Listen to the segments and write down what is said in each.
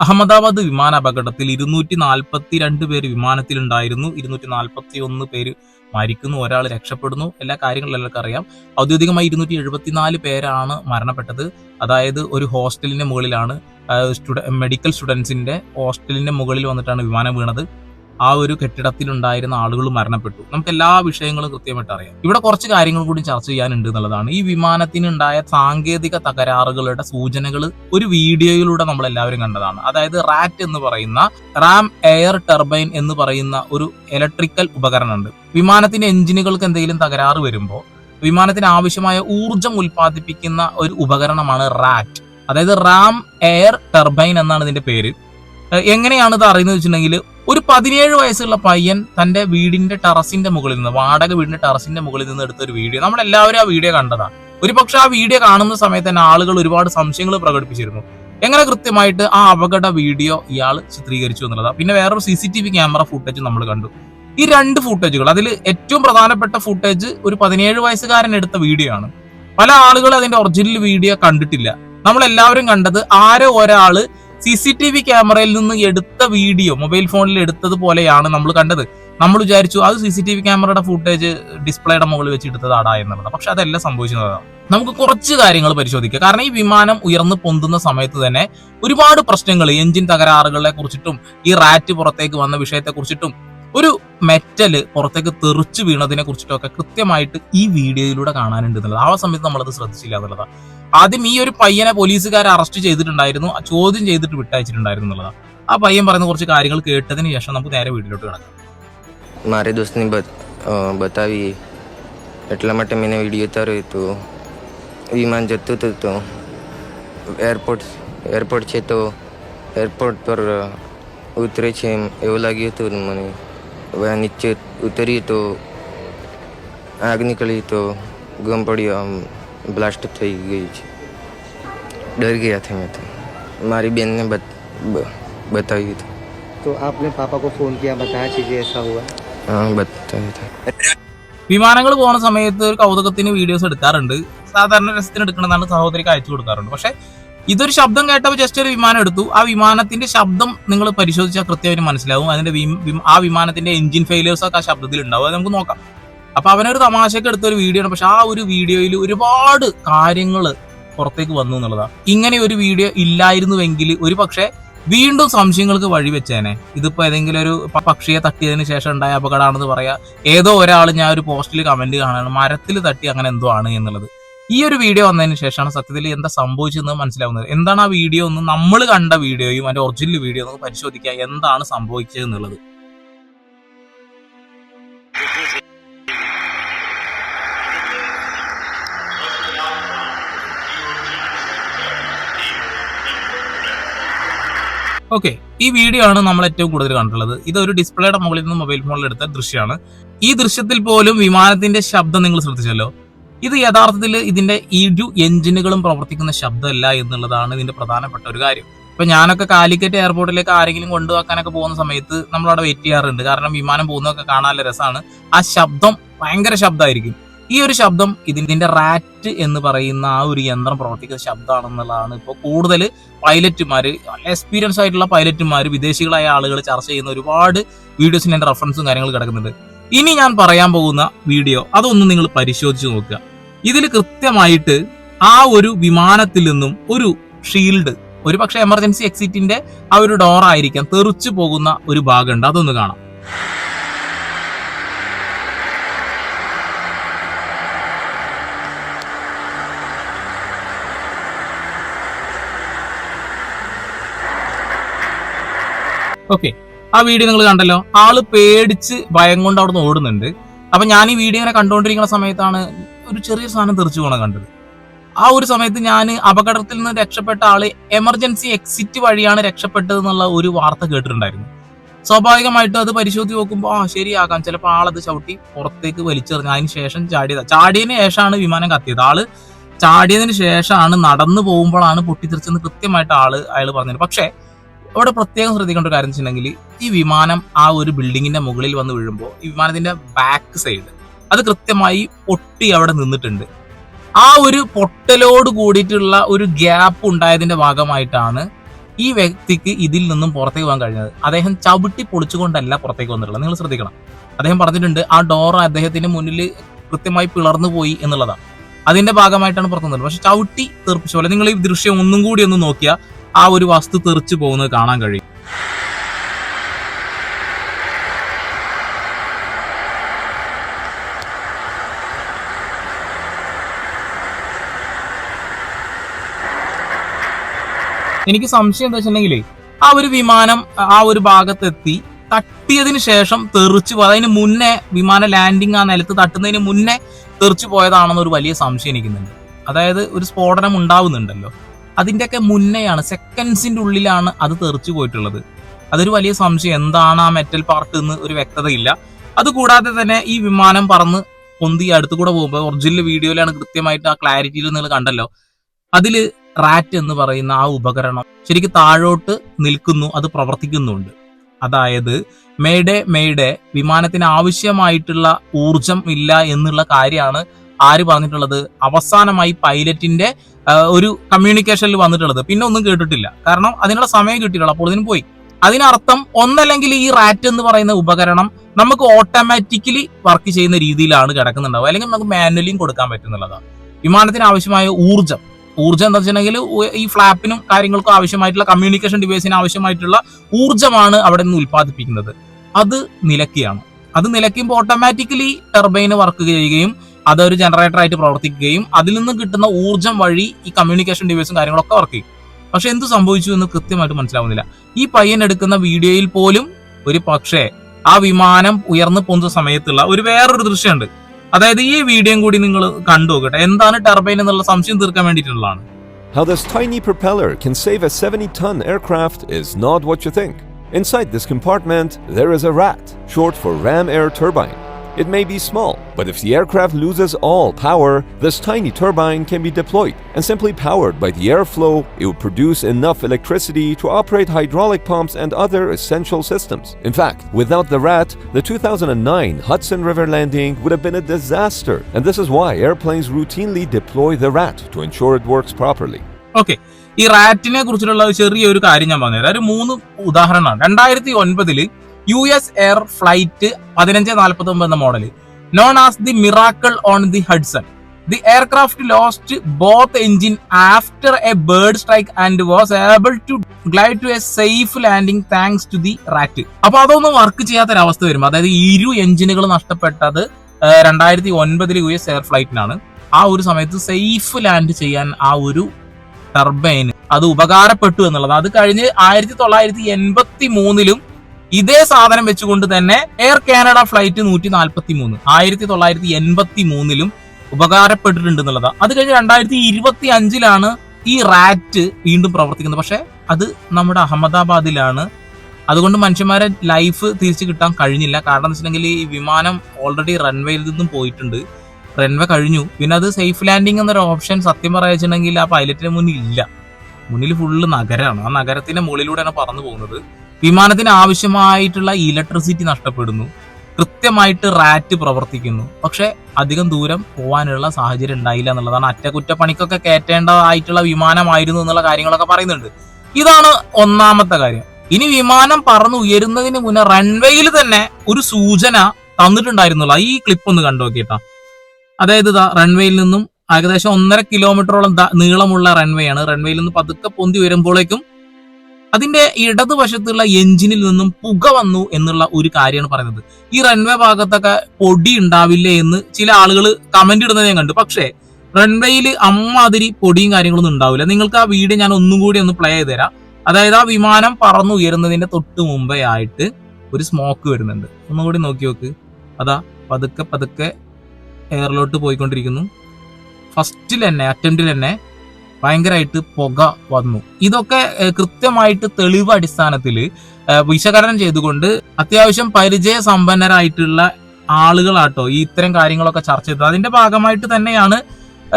അഹമ്മദാബാദ് വിമാനാപകടത്തിൽ ഇരുന്നൂറ്റി നാൽപ്പത്തി രണ്ട് പേര് വിമാനത്തിലുണ്ടായിരുന്നു. ഇരുന്നൂറ്റി നാൽപ്പത്തി ഒന്ന് പേര് മരിക്കുന്നു. ഒരാൾ രക്ഷപ്പെടുന്നു. എല്ലാ കാര്യങ്ങളും എല്ലാവർക്കും അറിയാം. ഔദ്യോഗികമായി ഇരുന്നൂറ്റി എഴുപത്തിനാല് പേരാണ് മരണപ്പെട്ടത്. അതായത് ഒരു ഹോസ്റ്റലിന്റെ മുകളിലാണ് സ്റ്റുഡ മെഡിക്കൽ സ്റ്റുഡൻസിന്റെ ഹോസ്റ്റലിന്റെ മുകളിൽ വന്നിട്ടാണ് വിമാനം വീണത്. ആ ഒരു കെട്ടിടത്തിലുണ്ടായിരുന്ന ആളുകൾ മരണപ്പെട്ടു. നമുക്ക് എല്ലാ വിഷയങ്ങളും കൃത്യമായിട്ട് അറിയാം. ഇവിടെ കുറച്ച് കാര്യങ്ങൾ കൂടി ചർച്ച ചെയ്യാനുണ്ട് എന്നുള്ളതാണ്. ഈ വിമാനത്തിനുണ്ടായ സാങ്കേതിക തകരാറുകളുടെ സൂചനകൾ ഒരു വീഡിയോയിലൂടെ നമ്മൾ എല്ലാവരും കണ്ടതാണ്. അതായത് റാറ്റ് എന്ന് പറയുന്ന റാം എയർ ടർബൈൻ എന്ന് പറയുന്ന ഒരു ഇലക്ട്രിക്കൽ ഉപകരണമുണ്ട്. വിമാനത്തിന്റെ എഞ്ചിനുകൾക്ക് എന്തെങ്കിലും തകരാറ് വരുമ്പോൾ വിമാനത്തിന് ആവശ്യമായ ഊർജം ഉൽപ്പാദിപ്പിക്കുന്ന ഒരു ഉപകരണമാണ് റാറ്റ്. അതായത് റാം എയർ ടർബൈൻ എന്നാണ് ഇതിന്റെ പേര്. എങ്ങനെയാണ് ഇത് അറിയുന്നത് വെച്ചിട്ടുണ്ടെങ്കിൽ ഒരു പതിനേഴ് വയസ്സുള്ള പയ്യൻ തന്റെ വീടിന്റെ ടെറസിന്റെ മുകളിൽ നിന്ന് വാടക വീടിന്റെ ടെറസിന്റെ മുകളിൽ നിന്ന് എടുത്ത ഒരു വീഡിയോ. നമ്മൾ എല്ലാവരും ആ വീഡിയോ കണ്ടതാണ് ഒരു പക്ഷെ ആ വീഡിയോ കാണുന്ന സമയത്ത് തന്നെ ആളുകൾ ഒരുപാട് സംശയങ്ങൾ പ്രകടിപ്പിച്ചിരുന്നു. എങ്ങനെ കൃത്യമായിട്ട് ആ അപകട വീഡിയോ ഇയാൾ ചിത്രീകരിച്ചു എന്നുള്ളതാണ് പിന്നെ വേറൊരു C C T V camera footage നമ്മൾ കണ്ടു. ഈ രണ്ട് ഫുട്ടേജുകൾ അതിൽ ഏറ്റവും പ്രധാനപ്പെട്ട ഫുട്ടേജ് ഒരു പതിനേഴ് വയസ്സുകാരൻ എടുത്ത വീഡിയോ ആണ്. പല ആളുകൾ അതിന്റെ ഒറിജിനൽ വീഡിയോ കണ്ടിട്ടില്ല. നമ്മൾ എല്ലാവരും കണ്ടത് ആരോ ഒരാൾ സി സി ടി വി ക്യാമറയിൽ നിന്ന് എടുത്ത വീഡിയോ മൊബൈൽ ഫോണിൽ എടുത്തത് പോലെയാണ് നമ്മൾ കണ്ടത്. നമ്മൾ വിചാരിച്ചു അത് സി സി ടി വി ക്യാമറയുടെ ഫുട്ടേജ് ഡിസ്പ്ലേയുടെ മുകളിൽ വെച്ച് എടുത്തതാടാ എന്നുള്ളത്. പക്ഷെ അതല്ല സംഭവിച്ചതാണ്. നമുക്ക് കുറച്ച് കാര്യങ്ങൾ പരിശോധിക്കാം. കാരണം ഈ വിമാനം ഉയർന്നു പൊന്തുന്ന സമയത്ത് തന്നെ ഒരുപാട് പ്രശ്നങ്ങൾ എഞ്ചിൻ തകരാറുകളെ കുറിച്ചിട്ടും ഈ റാറ്റ് പുറത്തേക്ക് വന്ന വിഷയത്തെ കുറിച്ചിട്ടും ഒരു മെറ്റൽ പുറത്തേക്ക് തെറിച്ചു വീണതിനെ കുറിച്ചിട്ടൊക്കെ കൃത്യമായിട്ട് ഈ വീഡിയോയിലൂടെ കാണാനുണ്ട് എന്നുള്ളത്. ആ സമയത്ത് നമ്മളത് ശ്രദ്ധിച്ചില്ല എന്നുള്ളതാണ്. ആദ്യം ഈ ഒരു പയ്യനെ പോലീസുകാർ അറസ്റ്റ് ചെയ്തിട്ടുണ്ടായിരുന്നു ആ ചോദ്യം ചെയ്തിട്ട് വിട്ടയച്ചിട്ടുണ്ടായിരുന്നു എന്നുള്ളതാണ് ആ പയ്യൻ പറയുന്ന കുറച്ച് കാര്യങ്ങൾ കേട്ടതിന് ശേഷം നമുക്ക് നേരെ വീട്ടിലോട്ട് കിടക്കാം મારે દોસ્તની બત અ, બતાવી એટલા માટે મેં વિડીયો ઉતાર્યો તો વિમાન જતું હતું તો એરપોર્ટ એરપોર્ટ છે તો એરપોર્ટ પર અ, ઉતરે છે એમ એવું લાગ્યું હતું ને મને હવે આ નીચે ઉતર્યું તો આગ નીકળી તો ગમ પડ્યો આમ બ્લાસ્ટ થઈ ગઈ છે ડર ગયા હતા મેં તો મારી બેનને બત બ- બતાવ્યું હતું तो आपने पापा को फ़ोन किया बताया चीज़ें ऐसा हुआ હા બતાવ્યું હતું വിമാനങ്ങൾ പോകുന്ന സമയത്ത് ഒരു കൗതുകത്തിന് വീഡിയോസ് എടുക്കാറുണ്ട് സാധാരണ രസത്തിന് എടുക്കണമെന്നാണ് സഹോദരിക്ക് അയച്ചു കൊടുക്കാറുണ്ട് പക്ഷെ ഇതൊരു ശബ്ദം കേട്ടപ്പോൾ ജസ്റ്റ് ഒരു വിമാനം എടുത്തു ആ വിമാനത്തിന്റെ ശബ്ദം നിങ്ങൾ പരിശോധിച്ചാൽ കൃത്യമായിട്ട് മനസ്സിലാവും അതിന്റെ വിം- വിം- ആ വിമാനത്തിന്റെ എഞ്ചിൻ ഫെയിലിയേഴ്സ് ഒക്കെ ആ ശബ്ദത്തിൽ ഉണ്ടാവും അത് നമുക്ക് നോക്കാം അപ്പൊ അവനൊരു തമാശക്ക് എടുത്ത ഒരു വീഡിയോ ആണ്. പക്ഷെ ആ ഒരു വീഡിയോയിൽ ഒരുപാട് കാര്യങ്ങൾ പുറത്തേക്ക് വന്നു എന്നുള്ളതാണ് ഇങ്ങനെ ഒരു വീഡിയോ ഇല്ലായിരുന്നുവെങ്കിൽ ഒരു പക്ഷേ വീണ്ടും സംശയങ്ങൾക്ക് വഴിവെച്ചേനെ ഇതിപ്പോ ഏതെങ്കിലും ഒരു പക്ഷിയെ തട്ടിയതിന് ശേഷം ഉണ്ടായ അപകടമാണെന്ന് പറയാ. ഏതോ ഒരാൾ ഞാൻ ഒരു പോസ്റ്റിൽ കമന്റ് കാണാണ്. മരത്തിൽ തട്ടി അങ്ങനെ എന്തോ ആണ് എന്നുള്ളത്. ഈ ഒരു വീഡിയോ വന്നതിന് ശേഷമാണ് സത്യത്തിൽ എന്താ സംഭവിച്ചതെന്ന് മനസ്സിലാവുന്നത്. എന്താണ് ആ വീഡിയോ ഒന്ന് നമ്മൾ കണ്ട വീഡിയോയും അതിന്റെ ഒറിജിനൽ വീഡിയോ ഒന്ന് പരിശോധിക്കുക എന്താണ് സംഭവിച്ചത് എന്നുള്ളത് ഓക്കെ ഈ വീഡിയോ ആണ് നമ്മൾ ഏറ്റവും കൂടുതൽ കണ്ടിട്ടുള്ളത്. ഇത് ഒരു ഡിസ്പ്ലേയുടെ മുകളിൽ നിന്ന് മൊബൈൽ ഫോണിൽ എടുത്ത ദൃശ്യമാണ്. ഈ ദൃശ്യത്തിൽ പോലും വിമാനത്തിന്റെ ശബ്ദം നിങ്ങൾ ശ്രദ്ധിച്ചല്ലോ. ഇത് യഥാർത്ഥത്തിൽ ഇതിന്റെ ഇരു എഞ്ചിനുകളും പ്രവർത്തിക്കുന്ന ശബ്ദമല്ല എന്നുള്ളതാണ് ഇതിന്റെ പ്രധാനപ്പെട്ട ഒരു കാര്യം. ഇപ്പൊ ഞാനൊക്കെ കാലിക്കറ്റ് എയർപോർട്ടിലേക്ക് ആരെങ്കിലും കൊണ്ടുപോകാനൊക്കെ പോകുന്ന സമയത്ത് നമ്മൾ അവിടെ വെയിറ്റ് ചെയ്യാറുണ്ട്. കാരണം വിമാനം പോകുന്നതൊക്കെ കാണാനുള്ള രസമാണ്. ആ ശബ്ദം ഭയങ്കര ശബ്ദമായിരിക്കും. ഈ ഒരു ശബ്ദം ഇതിന്റെ റാറ്റ് എന്ന് പറയുന്ന ആ ഒരു യന്ത്രം പ്രവർത്തിക്കുന്ന ശബ്ദമാണെന്നുള്ളതാണ് ഇപ്പോൾ കൂടുതൽ പൈലറ്റുമാർ നല്ല എക്സ്പീരിയൻസ് ആയിട്ടുള്ള പൈലറ്റുമാർ വിദേശികളായ ആളുകൾ ചർച്ച ചെയ്യുന്ന ഒരുപാട് വീഡിയോസിന് എന്റെ റെഫറൻസും കാര്യങ്ങളും കിടക്കുന്നുണ്ട്. ഇനി ഞാൻ പറയാൻ പോകുന്ന വീഡിയോ അതൊന്ന് നിങ്ങൾ പരിശോധിച്ച് നോക്കുക. ഇതിൽ കൃത്യമായിട്ട് ആ ഒരു വിമാനത്തിൽ നിന്നും ഒരു ഷീൽഡ് ഒരു പക്ഷേ എമർജൻസി എക്സിറ്റിന്റെ ആ ഒരു ഡോർ ആയിരിക്കാം തെറിച്ചു പോകുന്ന ഒരു ഭാഗമുണ്ട്. അതൊന്ന് കാണാം. ഓക്കെ ആ വീഡിയോ നിങ്ങൾ കണ്ടല്ലോ. ആൾ പേടിച്ച് ഭയം കൊണ്ട് അവിടെ നിന്ന് ഓടുന്നുണ്ട്. അപ്പൊ ഞാൻ ഈ വീഡിയോ ഇങ്ങനെ കണ്ടുകൊണ്ടിരിക്കുന്ന സമയത്താണ് ഒരു ചെറിയ സാധനം തെറിച്ചു പോണ കണ്ടത്. ആ ഒരു സമയത്ത് ഞാൻ അപകടത്തിൽ നിന്ന് രക്ഷപ്പെട്ട ആൾ എമർജൻസി എക്സിറ്റ് വഴിയാണ് രക്ഷപ്പെട്ടത് എന്നുള്ള ഒരു വാർത്ത കേട്ടിട്ടുണ്ടായിരുന്നു. സ്വാഭാവികമായിട്ടും അത് പരിശോധിച്ച് നോക്കുമ്പോൾ ആ ശരിയാകാം. ചിലപ്പോൾ ആളത് ചവിട്ടി പുറത്തേക്ക് വലിച്ചെറിഞ്ഞു അതിന് ശേഷം ചാടിയത്. ചാടിയതിന് ശേഷമാണ് വിമാനം കത്തിയത്. ആൾ ചാടിയതിന് ശേഷമാണ് നടന്നു പോകുമ്പോഴാണ് പൊട്ടിത്തെറിച്ചെന്ന് കൃത്യമായിട്ട് ആൾ അയാൾ പറഞ്ഞത് പക്ഷേ അവിടെ പ്രത്യേകം ശ്രദ്ധിക്കേണ്ട ഒരു കാര്യം വെച്ചിട്ടുണ്ടെങ്കിൽ ഈ വിമാനം ആ ഒരു ബിൽഡിങ്ങിന്റെ മുകളിൽ വന്ന് വീഴുമ്പോൾ ഈ വിമാനത്തിന്റെ ബാക്ക് സൈഡ് അത് കൃത്യമായി പൊട്ടി അവിടെ നിന്നിട്ടുണ്ട്. ആ ഒരു പൊട്ടലോട് കൂടിയിട്ടുള്ള ഒരു ഗ്യാപ്പ് ഉണ്ടായതിന്റെ ഭാഗമായിട്ടാണ് ഈ വ്യക്തിക്ക് ഇതിൽ നിന്നും പുറത്തേക്ക് പോകാൻ കഴിഞ്ഞത്. അദ്ദേഹം ചവിട്ടി പൊളിച്ചുകൊണ്ടല്ല പുറത്തേക്ക് വന്നിട്ടുള്ളത്. നിങ്ങൾ ശ്രദ്ധിക്കണം. അദ്ദേഹം പറഞ്ഞിട്ടുണ്ട് ആ ഡോർ അദ്ദേഹത്തിന്റെ മുന്നിൽ കൃത്യമായി പിളർന്നു പോയി എന്നുള്ളതാണ്. അതിന്റെ ഭാഗമായിട്ടാണ് പുറത്തു വന്നത്. പക്ഷെ ചവിട്ടി തീർപ്പിച്ച പോലെ നിങ്ങൾ ഈ ദൃശ്യം ഒന്നും കൂടി ഒന്ന് നോക്കിയാൽ ആ ഒരു വസ്തു തെറിച്ചു പോകുന്നത് കാണാൻ കഴിയും. എനിക്ക് സംശയം എന്താ വെച്ചിട്ടുണ്ടെങ്കിൽ ആ ഒരു വിമാനം ആ ഒരു ഭാഗത്തെത്തി തട്ടിയതിന് ശേഷം തെറിച്ചു പോയത് അതിന് മുന്നേ വിമാന ലാൻഡിങ് ആ നിലത്ത് തട്ടുന്നതിന് മുന്നേ തെറിച്ചു പോയതാണെന്നൊരു വലിയ സംശയം എനിക്കുന്നുണ്ട്. അതായത് ഒരു സ്ഫോടനം ഉണ്ടാവുന്നുണ്ടല്ലോ. അതിന്റെയൊക്കെ മുന്നെയാണ് സെക്കൻഡ്സിന്റെ ഉള്ളിലാണ് അത് തെറിച്ചു പോയിട്ടുള്ളത്. അതൊരു വലിയ സംശയം. എന്താണ് ആ മെറ്റൽ പാർട്ട് എന്ന് ഒരു വ്യക്തതയില്ല. അതുകൂടാതെ തന്നെ ഈ വിമാനം പറന്ന് പൊന്തി അടുത്തു കൂടെ പോകുമ്പോൾ ഒറിജിനൽ വീഡിയോയിലാണ് കൃത്യമായിട്ട് ആ ക്ലാരിറ്റിയിൽ നിങ്ങൾ കണ്ടല്ലോ. അതിൽ റാറ്റ് എന്ന് പറയുന്ന ആ ഉപകരണം ശരിക്കും താഴോട്ട് നിൽക്കുന്നു അത് പ്രവർത്തിക്കുന്നുണ്ട്. അതായത് മേഡേ മേഡേ വിമാനത്തിന് ആവശ്യമായിട്ടുള്ള ഊർജം ഇല്ല എന്നുള്ള കാര്യമാണ് ആര് പറഞ്ഞിട്ടുള്ളത്? അവസാനമായി പൈലറ്റിന്റെ ഒരു കമ്മ്യൂണിക്കേഷനിൽ വന്നിട്ടുള്ളത്. പിന്നെ ഒന്നും കേട്ടിട്ടില്ല. കാരണം അതിനുള്ള സമയം കിട്ടിയില്ല അപ്പോൾ ഇതിന് പോയി. അതിനർത്ഥം ഒന്നല്ലെങ്കിൽ ഈ റാറ്റ് എന്ന് പറയുന്ന ഉപകരണം നമുക്ക് ഓട്ടോമാറ്റിക്കലി വർക്ക് ചെയ്യുന്ന രീതിയിലാണ് കിടക്കുന്നുണ്ടാവുക. അല്ലെങ്കിൽ നമുക്ക് മാനുവലിയും കൊടുക്കാൻ പറ്റുന്നുള്ളതാണ്. വിമാനത്തിന് ആവശ്യമായ ഊർജം. ഊർജം എന്താ വെച്ചിട്ടുണ്ടെങ്കിൽ ഈ ഫ്ലാപ്പിനും കാര്യങ്ങൾക്കും ആവശ്യമായിട്ടുള്ള കമ്മ്യൂണിക്കേഷൻ ഡിവൈസിന് ആവശ്യമായിട്ടുള്ള ഊർജമാണ് അവിടെ നിന്ന് ഉൽപ്പാദിപ്പിക്കുന്നത്. അത് നിലക്കിയാണ് അത് നിലയ്ക്കുമ്പോൾ ഓട്ടോമാറ്റിക്കലി ടെർബൈന് വർക്ക് ചെയ്യുകയും അതൊരു ജനറേറ്റർ ആയിട്ട് പ്രവർത്തിക്കുകയും അതിൽ നിന്ന് കിട്ടുന്ന ഊർജം വഴി ഈ കമ്മ്യൂണിക്കേഷൻ ഡിവൈസും കാര്യങ്ങളൊക്കെ വർക്ക് ചെയ്യും. പക്ഷെ എന്ത് സംഭവിച്ചു എന്ന് കൃത്യമായിട്ട് മനസ്സിലാവുന്നില്ല. ഈ പയ്യൻ എടുക്കുന്ന വീഡിയോയിൽ പോലും ഒരു പക്ഷേ ആ വിമാനം ഉയർന്നു പോകുന്ന സമയത്തുള്ള ഒരു വേറൊരു ദൃശ്യമുണ്ട്. അതായത് ഈ വീഡിയോയും കൂടി നിങ്ങൾ കണ്ടു നോക്കട്ടെ. എന്താണ് ടർബൈൻ എന്നുള്ള സംശയം തീർക്കാൻ വേണ്ടിയിട്ടുള്ളതാണ്. How this tiny propeller can save a 70 ton aircraft is not what you think. Inside this compartment, there is a rat, short for ram air turbine. It may be small, but if the aircraft loses all power, this tiny turbine can be deployed and simply powered by the airflow, it will produce enough electricity to operate hydraulic pumps and other essential systems. In fact, without the rat, the 2009 Hudson River landing would have been a disaster, and this is why airplanes routinely deploy the rat to ensure it works properly. Okay. ഈ റാറ്റിനെ കുറിച്ചിട്ടുള്ള ചെറിയൊരു കാര്യം ഞാൻ പറഞ്ഞുതരാം ഒരു മൂന്ന് ഉദാഹരണമാണ് രണ്ടായിരത്തി ഒൻപതിൽ യു എസ് എയർ ഫ്ലൈറ്റ് പതിനഞ്ച് നാൽപ്പത്തി ഒമ്പത് എന്ന model known as the miracle on the Hudson the aircraft lost both engine after a bird strike and was able to glide to a safe landing thanks to the RAT അപ്പൊ അതൊന്നും work ചെയ്യാത്തൊരവസ്ഥ വരും അതായത് ഇരു എഞ്ചിനുകൾ നഷ്ടപ്പെട്ടത് രണ്ടായിരത്തി ഒൻപതിൽ U S air ഫ്ലൈറ്റിനാണ് ആ ഒരു സമയത്ത് സേഫ് ലാൻഡ് ചെയ്യാൻ ആ ഒരു ടർബൈന് അത് ഉപകാരപ്പെട്ടു എന്നുള്ളത്. അത് കഴിഞ്ഞ് ആയിരത്തി തൊള്ളായിരത്തി എൺപത്തി മൂന്നിലും ഇതേ സാധനം വെച്ചുകൊണ്ട് തന്നെ എയർ കാനഡ ഫ്ലൈറ്റ് നൂറ്റി നാൽപ്പത്തി മൂന്ന് ആയിരത്തി തൊള്ളായിരത്തി എൺപത്തി മൂന്നിലും ഉപകാരപ്പെട്ടിട്ടുണ്ട് എന്നുള്ളതാണ് അത് കഴിഞ്ഞ് രണ്ടായിരത്തി ഇരുപത്തി അഞ്ചിലാണ് ഈ റാറ്റ് വീണ്ടും പ്രവർത്തിക്കുന്നത്. പക്ഷെ അത് നമ്മുടെ അഹമ്മദാബാദിലാണ്. അതുകൊണ്ട് മനുഷ്യന്മാരെ ലൈഫ് തിരിച്ചു കിട്ടാൻ കഴിഞ്ഞില്ല. കാരണം എന്ന് വെച്ചിട്ടുണ്ടെങ്കിൽ ഈ വിമാനം ഓൾറെഡി റൺവേയിൽ നിന്നും പോയിട്ടുണ്ട്. റൺവേ കഴിഞ്ഞു. പിന്നെ അത് സേഫ് ലാൻഡിങ് എന്നൊരു ഓപ്ഷൻ സത്യം പറയുന്നുണ്ടെങ്കിൽ ആ പൈലറ്റിന് മുന്നിൽ ഇല്ല. മുന്നിൽ ഫുള്ള് നഗരമാണ് ആ നഗരത്തിന്റെ മുകളിലൂടെയാണ് പറന്നു പോകുന്നത്. വിമാനത്തിന് ആവശ്യമായിട്ടുള്ള ഇലക്ട്രിസിറ്റി നഷ്ടപ്പെടുന്നു. കൃത്യമായിട്ട് റാറ്റ് പ്രവർത്തിക്കുന്നു. പക്ഷെ അധികം ദൂരം പോകാനുള്ള സാഹചര്യം ഉണ്ടായില്ല എന്നുള്ളതാണ് അറ്റകുറ്റപ്പണിക്കൊക്കെ കയറ്റേണ്ടതായിട്ടുള്ള വിമാനമായിരുന്നു എന്നുള്ള കാര്യങ്ങളൊക്കെ പറയുന്നുണ്ട്. ഇതാണ് ഒന്നാമത്തെ കാര്യം. ഇനി വിമാനം പറന്ന് ഉയരുന്നതിന് മുന്നേ റൺവേയിൽ തന്നെ ഒരു സൂചന തന്നിട്ടുണ്ടായിരുന്നുള്ള ഈ ക്ലിപ്പ് ഒന്ന് കണ്ടു നോക്കിയിട്ടാ. അതായത് റൺവേയിൽ നിന്നും ഏകദേശം ഒന്നര കിലോമീറ്ററോളം നീളമുള്ള റൺവേ ആണ്. റൺവേയിൽ നിന്ന് പതുക്കെ പൊന്തി വരുമ്പോഴേക്കും അതിന്റെ ഇടതുവശത്തുള്ള എഞ്ചിനിൽ നിന്നും പുക വന്നു എന്നുള്ള ഒരു കാര്യമാണ് പറയുന്നത്. ഈ റൺവേ ഭാഗത്തൊക്കെ പൊടി ഉണ്ടാവില്ലേ എന്ന് ചില ആളുകൾ കമന്റ് ഇടുന്നത് ഞാൻ കണ്ടു. പക്ഷേ റൺവേയിൽ അമ്മാതിരി പൊടിയും കാര്യങ്ങളൊന്നും ഉണ്ടാവില്ല. നിങ്ങൾക്ക് ആ വീഡിയോ ഞാൻ ഒന്നും കൂടി ഒന്ന് പ്ലേ ചെയ്ത് തരാം. അതായത് ആ വിമാനം പറന്നു ഉയരുന്നതിന്റെ തൊട്ട് മുമ്പേ ആയിട്ട് ഒരു സ്മോക്ക് വരുന്നുണ്ട്. ഒന്നും കൂടി നോക്കി നോക്ക്. അതാ പതുക്കെ പതുക്കെ എയറിലോട്ട് പോയിക്കൊണ്ടിരിക്കുന്നു. ഫസ്റ്റിൽ തന്നെ അറ്റംപ്റ്റിൽ തന്നെ ഭയങ്കരമായിട്ട് പുക വന്നു. ഇതൊക്കെ കൃത്യമായിട്ട് തെളിവ് അടിസ്ഥാനത്തിൽ വിശകലനം ചെയ്തുകൊണ്ട് അത്യാവശ്യം പരിചയ സമ്പന്നരായിട്ടുള്ള ആളുകളാട്ടോ ഈ ഇത്തരം കാര്യങ്ങളൊക്കെ ചർച്ച ചെയ്തത്. അതിന്റെ ഭാഗമായിട്ട് തന്നെയാണ്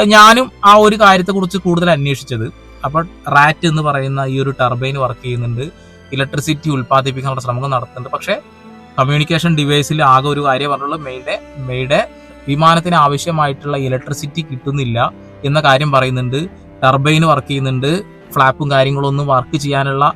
ഞാനും ആ ഒരു കാര്യത്തെക്കുറിച്ച് കൂടുതൽ അന്വേഷിച്ചത്. അപ്പോൾ റാറ്റ് എന്ന് പറയുന്ന ഈ ഒരു ടർബൈൻ വർക്ക് ചെയ്യുന്നുണ്ട്. ഇലക്ട്രിസിറ്റി ഉൽപ്പാദിപ്പിക്കാനുള്ള ശ്രമങ്ങൾ നടത്തുന്നുണ്ട്. പക്ഷേ കമ്മ്യൂണിക്കേഷൻ ഡിവൈസിൽ ആകെ ഒരു കാര്യം പറഞ്ഞുള്ളൂ. മെയ്ഡെ മെയ്ഡെ വിമാനത്തിന് ആവശ്യമായിട്ടുള്ള ഇലക്ട്രിസിറ്റി കിട്ടുന്നില്ല എന്ന കാര്യം പറയുന്നുണ്ട്. ടർബൈൻ വർക്ക് ചെയ്യുന്നുണ്ട്. ഫ്ലാപ്പും കാര്യങ്ങളും ഒന്നും വർക്ക് ചെയ്യാനുള്ള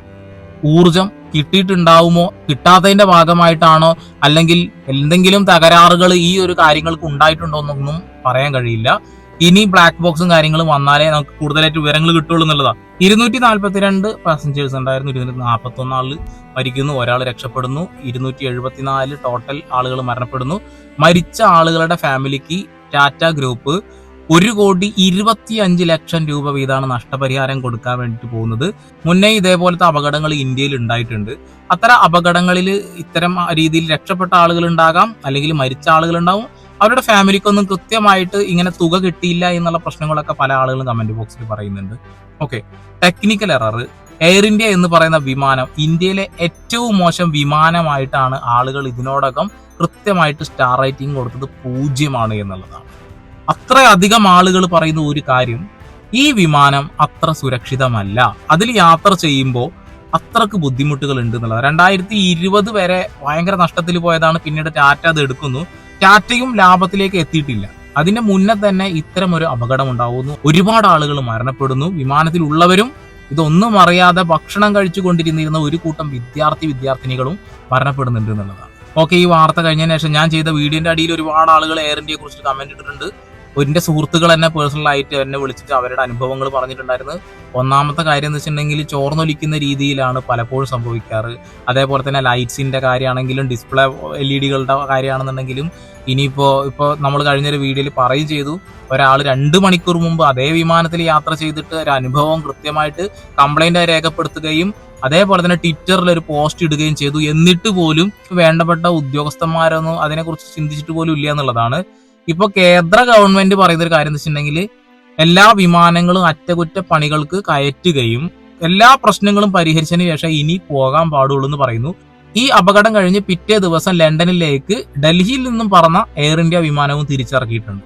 ഊർജം കിട്ടിയിട്ടുണ്ടാവുമോ? കിട്ടാത്തതിന്റെ ഭാഗമായിട്ടാണോ? അല്ലെങ്കിൽ എന്തെങ്കിലും തകരാറുകൾ ഈ ഒരു കാര്യങ്ങൾക്ക് ഉണ്ടായിട്ടുണ്ടോ എന്നൊന്നും പറയാൻ കഴിയില്ല. ഇനി ബ്ലാക്ക് ബോക്സും കാര്യങ്ങളും വന്നാലേ നമുക്ക് കൂടുതലായിട്ട് വിവരങ്ങൾ കിട്ടുള്ളൂ എന്നുള്ളതാണ്. ഇരുന്നൂറ്റി നാല്പത്തിരണ്ട് പാസഞ്ചേഴ്സ് ഉണ്ടായിരുന്നു. ഇരുന്നൂറ്റി നാൽപ്പത്തി ഒന്ന് ആൾ മരിക്കുന്നു. ഒരാൾ രക്ഷപ്പെടുന്നു. ഇരുന്നൂറ്റി എഴുപത്തിനാല് ടോട്ടൽ ആളുകൾ മരണപ്പെടുന്നു. മരിച്ച ആളുകളുടെ ഫാമിലിക്ക് ടാറ്റ ഗ്രൂപ്പ് ഒരു കോടി ഇരുപത്തി അഞ്ച് ലക്ഷം രൂപ വീതമാണ് നഷ്ടപരിഹാരം കൊടുക്കാൻ വേണ്ടിയിട്ട് പോകുന്നത്. മുന്നേ ഇതേപോലത്തെ അപകടങ്ങൾ ഇന്ത്യയിൽ ഉണ്ടായിട്ടുണ്ട്. അത്തരം അപകടങ്ങളിൽ ഇത്തരം രീതിയിൽ രക്ഷപ്പെട്ട ആളുകൾ ഉണ്ടാകാം അല്ലെങ്കിൽ മരിച്ച ആളുകൾ ഉണ്ടാവും. അവരുടെ ഫാമിലിക്കൊന്നും കൃത്യമായിട്ട് ഇങ്ങനെ തുക കിട്ടിയില്ല എന്നുള്ള പ്രശ്നങ്ങളൊക്കെ പല ആളുകളും കമന്റ് ബോക്സിൽ പറയുന്നുണ്ട്. Okay technical error Air India എന്ന് പറയുന്ന വിമാനം ഇന്ത്യയിലെ ഏറ്റവും മോശം വിമാനമായിട്ടാണ് ആളുകൾ ഇതിനോടകം കൃത്യമായിട്ട് സ്റ്റാർ റേറ്റിംഗ് കൊടുത്തത് പൂജ്യമാണ് എന്നുള്ളതാണ്. അത്രയധികം ആളുകൾ പറയുന്ന ഒരു കാര്യം ഈ വിമാനം അത്ര സുരക്ഷിതമല്ല. അതിൽ യാത്ര ചെയ്യുമ്പോൾ അത്രയ്ക്ക് ബുദ്ധിമുട്ടുകൾ ഉണ്ട് എന്നുള്ളത് രണ്ടായിരത്തി ഇരുപത് വരെ ഭയങ്കര നഷ്ടത്തിൽ പോയതാണ്. പിന്നീട് ടാറ്റ അത് എടുക്കുന്നു. ടാറ്റയും ലാഭത്തിലേക്ക് എത്തിയിട്ടില്ല. അതിന്റെ മുന്നേ തന്നെ ഇത്തരം ഒരു അപകടം ഉണ്ടാവുന്നു. ഒരുപാട് ആളുകൾ മരണപ്പെടുന്നു. വിമാനത്തിൽ ഉള്ളവരും ഇതൊന്നും അറിയാതെ ഭക്ഷണം കഴിച്ചു കൊണ്ടിരുന്നിരുന്ന ഒരു കൂട്ടം വിദ്യാർത്ഥി വിദ്യാർത്ഥിനികളും മരണപ്പെടുന്നുണ്ട് എന്നുള്ളതാണ്. ഓക്കെ ഈ വാർത്ത കഴിഞ്ഞതിന് ശേഷം ഞാൻ ചെയ്ത വീഡിയോന്റെ അടിയിൽ ഒരുപാട് ആളുകൾ എയർ ഇന്ത്യയെ കുറിച്ച് കമന്റ് ഇട്ടിട്ടുണ്ട്. എന്റെ സുഹൃത്തുക്കൾ എന്നെ പേഴ്സണലായിട്ട് എന്നെ വിളിച്ചിട്ട് അവരുടെ അനുഭവങ്ങൾ പറഞ്ഞിട്ടുണ്ടായിരുന്നു. ഒന്നാമത്തെ കാര്യം എന്ന് വെച്ചിട്ടുണ്ടെങ്കിൽ ചോർന്നൊലിക്കുന്ന രീതിയിലാണ് പലപ്പോഴും സംഭവിക്കാറ്. അതേപോലെ തന്നെ ലൈറ്റ്സിന്റെ കാര്യമാണെങ്കിലും ഡിസ്പ്ലേ എൽ ഇ ഡികളുടെ കാര്യമാണെന്നുണ്ടെങ്കിലും ഇനിയിപ്പോ ഇപ്പോൾ നമ്മൾ കഴിഞ്ഞൊരു വീഡിയോയിൽ പറയും ചെയ്തു. ഒരാൾ രണ്ട് മണിക്കൂർ മുമ്പ് അതേ വിമാനത്തിൽ യാത്ര ചെയ്തിട്ട് ഒരു അനുഭവം കൃത്യമായിട്ട് കംപ്ലൈന്റ് രേഖപ്പെടുത്തുകയും അതേപോലെ തന്നെ ട്വിറ്ററിൽ ഒരു പോസ്റ്റ് ഇടുകയും ചെയ്തു. എന്നിട്ട് പോലും വേണ്ടപ്പെട്ട ഉദ്യോഗസ്ഥന്മാരൊന്നും അതിനെക്കുറിച്ച് ചിന്തിച്ചിട്ട് പോലും ഇല്ല എന്നുള്ളതാണ്. ഇപ്പൊ കേന്ദ്ര ഗവൺമെന്റ് പറയുന്ന ഒരു കാര്യം എന്ന് വെച്ചിട്ടുണ്ടെങ്കിൽ എല്ലാ വിമാനങ്ങളും അറ്റകുറ്റപ്പണികൾക്ക് കയറ്റുകയും എല്ലാ പ്രശ്നങ്ങളും പരിഹരിച്ചതിന് ശേഷം ഇനി പോകാൻ പാടുള്ളൂ എന്ന് പറയുന്നു. ഈ അപകടം കഴിഞ്ഞ് പിറ്റേ ദിവസം ലണ്ടനിലേക്ക് ഡൽഹിയിൽ നിന്നും പറന്ന എയർ ഇന്ത്യ വിമാനവും തിരിച്ചിറക്കിയിട്ടുണ്ട്.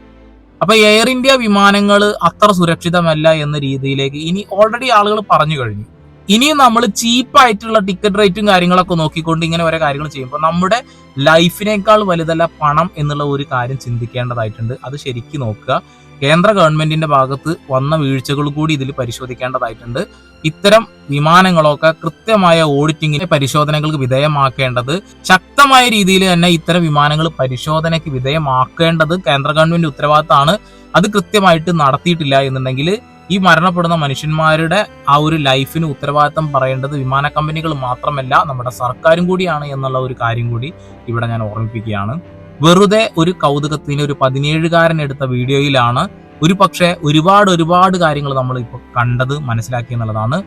അപ്പൊ എയർ ഇന്ത്യ വിമാനങ്ങൾ അത്ര സുരക്ഷിതമല്ല എന്ന രീതിയിലേക്ക് ഇനി ഓൾറെഡി ആളുകൾ പറഞ്ഞു കഴിഞ്ഞു. ഇനിയും നമ്മൾ ചീപ്പായിട്ടുള്ള ടിക്കറ്റ് റേറ്റും കാര്യങ്ങളൊക്കെ നോക്കിക്കൊണ്ട് ഇങ്ങനെ ഓരോ കാര്യങ്ങൾ ചെയ്യുമ്പോൾ നമ്മുടെ ലൈഫിനേക്കാൾ വലുതല്ല പണം എന്നുള്ള ഒരു കാര്യം ചിന്തിക്കേണ്ടതായിട്ടുണ്ട്. അത് ശരിക്കും നോക്കുക. കേന്ദ്ര ഗവൺമെന്റിന്റെ ഭാഗത്ത് വന്ന വീഴ്ചകൾ കൂടി ഇതിൽ പരിശോധിക്കേണ്ടതായിട്ടുണ്ട്. ഇത്തരം വിമാനങ്ങളൊക്കെ കൃത്യമായ ഓഡിറ്റിങ്ങിന് പരിശോധനകൾക്ക് വിധേയമാക്കേണ്ടത് ശക്തമായ രീതിയിൽ തന്നെ ഇത്തരം വിമാനങ്ങൾ പരിശോധനയ്ക്ക് വിധേയമാക്കേണ്ടത് കേന്ദ്ര ഗവൺമെന്റ് ഉത്തരവാദിത്തമാണ്. അത് കൃത്യമായിട്ട് നടത്തിയിട്ടില്ല എന്നുണ്ടെങ്കിൽ ഈ മരണപ്പെടുന്ന മനുഷ്യന്മാരുടെ ആ ഒരു ലൈഫിന് ഉത്തരവാദിത്തം പറയേണ്ടത് വിമാന കമ്പനികൾ മാത്രമല്ല നമ്മുടെ സർക്കാരും കൂടിയാണ് എന്നുള്ള ഒരു കാര്യം കൂടി ഇവിടെ ഞാൻ ഓർമ്മിപ്പിക്കുകയാണ്. വെറുതെ ഒരു കൗതുകത്തിന് ഒരു പതിനേഴുകാരൻ എടുത്ത വീഡിയോയിലാണ് ഒരു പക്ഷേ ഒരുപാട് ഒരുപാട് കാര്യങ്ങൾ നമ്മൾ ഇപ്പോൾ കണ്ടത് മനസ്സിലാക്കി എന്നുള്ളതാണ്.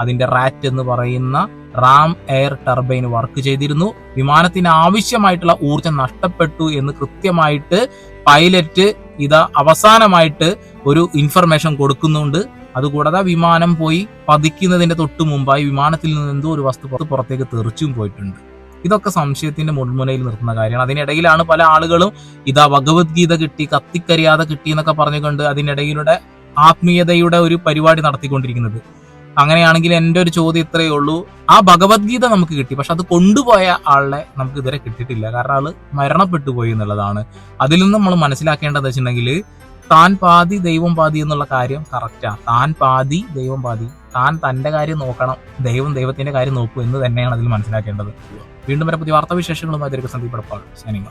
അതിന്റെ റാറ്റ് എന്ന് പറയുന്ന റാം എയർ ടർബൈൻ വർക്ക് ചെയ്തിരുന്നു. വിമാനത്തിന് ആവശ്യമായിട്ടുള്ള ഊർജം നഷ്ടപ്പെട്ടു എന്ന് കൃത്യമായിട്ട് പൈലറ്റ് ഇത് അവസാനമായിട്ട് ഒരു ഇൻഫർമേഷൻ കൊടുക്കുന്നുണ്ട്. അതുകൂടാതെ വിമാനം പോയി പതിക്കുന്നതിന്റെ തൊട്ട് മുമ്പായി വിമാനത്തിൽ നിന്ന് എന്തോ ഒരു വസ്തു പുറത്ത് പുറത്തേക്ക് തെറിച്ചും പോയിട്ടുണ്ട്. ഇതൊക്കെ സംശയത്തിന്റെ മുൾമുനയിൽ നിർത്തുന്ന കാര്യമാണ്. അതിനിടയിലാണ് പല ആളുകളും ഇതാ ഭഗവത്ഗീത കിട്ടി കത്തിക്കരിയാതെ കിട്ടി എന്നൊക്കെ പറഞ്ഞുകൊണ്ട് അതിനിടയിലൂടെ ആത്മീയതയുടെ ഒരു പരിപാടി നടത്തിക്കൊണ്ടിരിക്കുന്നത്. അങ്ങനെയാണെങ്കിൽ എന്റെ ഒരു ചോദ്യം ഇത്രയേ ഉള്ളൂ. ആ ഭഗവത്ഗീത നമുക്ക് കിട്ടി. പക്ഷെ അത് കൊണ്ടുപോയ ആളെ നമുക്ക് ഇതുവരെ കിട്ടിയിട്ടില്ല. കാരണം ആൾ മരണപ്പെട്ടു പോയി എന്നുള്ളതാണ്. അതിൽ നിന്ന് നമ്മൾ മനസ്സിലാക്കേണ്ടത് വെച്ചിട്ടുണ്ടെങ്കിൽ താൻ പാതി ദൈവം പാതി എന്നുള്ള കാര്യം കറക്റ്റാ താൻ പാതി ദൈവം പാതി. താൻ തന്റെ കാര്യം നോക്കണം. ദൈവം ദൈവത്തിന്റെ കാര്യം നോക്കൂ എന്ന് തന്നെയാണ് അതിൽ മനസ്സിലാക്കേണ്ടത്. വീണ്ടും വരെ പുതിയ വാർത്താവിശേഷങ്ങളുമായി ദീർഘസന്ധിപ്പെടുപ്പാണ് പടപ്പാൾ സൈനിങ്